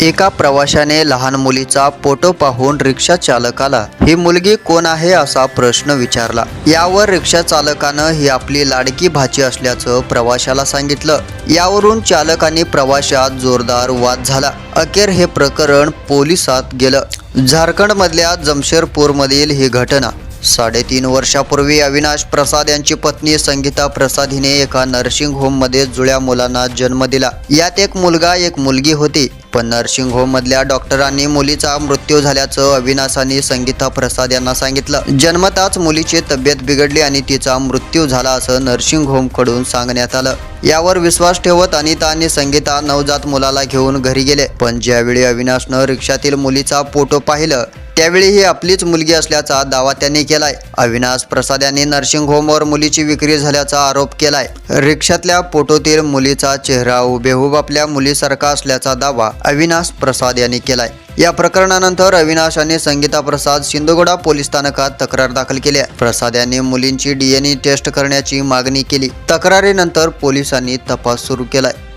एका प्रवाशाने लहान मुलीचा फोटो पाहून रिक्षा चालकाला ही मुलगी कोण आहे? असा प्रश्न विचारला. यावर रिक्षा चालकानं ही आपली लाडकी भाची असल्याचं प्रवाशाला सांगितलं. यावरून चालक आणि प्रवाशात जोरदार वाद झाला. अखेर हे प्रकरण पोलिसात गेलं. झारखंडमधल्या जमशेरपूरमधील ही घटना साडेतीन वर्षापूर्वी अविनाश प्रसाद यांची पत्नी संगीता प्रसाद हिने एका नर्सिंग होममध्ये जुळ्या मुलांना जन्म दिला. यात एक मुलगा एक मुलगी होती. पण नर्सिंग होम मधल्या डॉक्टरांनी मुलीचा मृत्यू झाल्याचं अविनाशाने संगीता प्रसाद यांना सांगितलं. जन्मताच मुलीची तब्येत बिघडली आणि तिचा मृत्यू झाला असं नर्सिंग होमकडून सांगण्यात आलं. यावर विश्वास ठेवत अनिता आणि संगीता नवजात मुलाला घेऊन घरी गेले. पण ज्यावेळी अविनाशनं रिक्षातील मुलीचा फोटो पाहिलं त्यावेळी ही आपलीच मुलगी असल्याचा दावा त्यांनी केलाय. अविनाश प्रसाद यांनी नर्सिंग होमवर मुलीची विक्री झाल्याचा आरोप केलाय. रिक्षातल्या फोटोतील मुलीचा चेहरा हुबेहूब आपल्या मुलीसारखा असल्याचा दावा अविनाश प्रसाद यांनी केलाय. या प्रकरणानंतर अविनाश आणि संगीता प्रसाद सिंदुगोडा पोलीस स्थानकात तक्रार दाखल केली आहे. प्रसाद यांनी मुलींची डीएनए टेस्ट करण्याची मागणी केली. तक्रारीनंतर पोलिसांनी तपास सुरू केलाय.